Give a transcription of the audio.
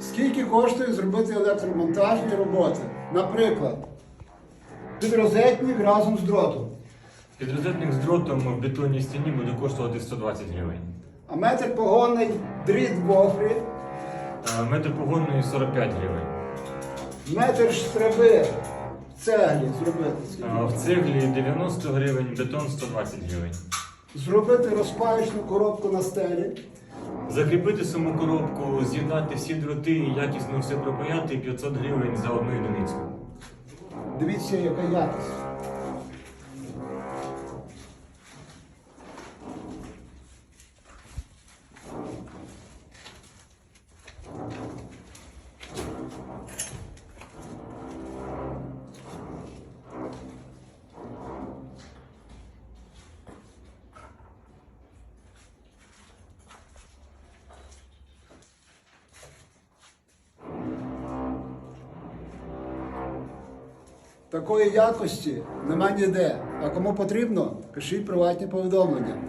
Скільки коштує зробити електромонтажні роботи? Наприклад, підрозетник разом з дротом. Підрозетник з дротом в бетонній стіні буде коштувати 120 гривень. А метр погонний дріт в гофрі, Е, Метр погонної 45 гривень. метр штраби в цеглі зробити. А В цеглі 90 гривень, бетон 120 гривень. Зробити розпаючну коробку на стелі. Закріпити саму коробку, з'єднати всі дроти і якісно все пропаяти 500 гривень за одну одиницю. Дивіться, яка якість. Такої якості нема ніде. А кому потрібно, пишіть приватні повідомлення.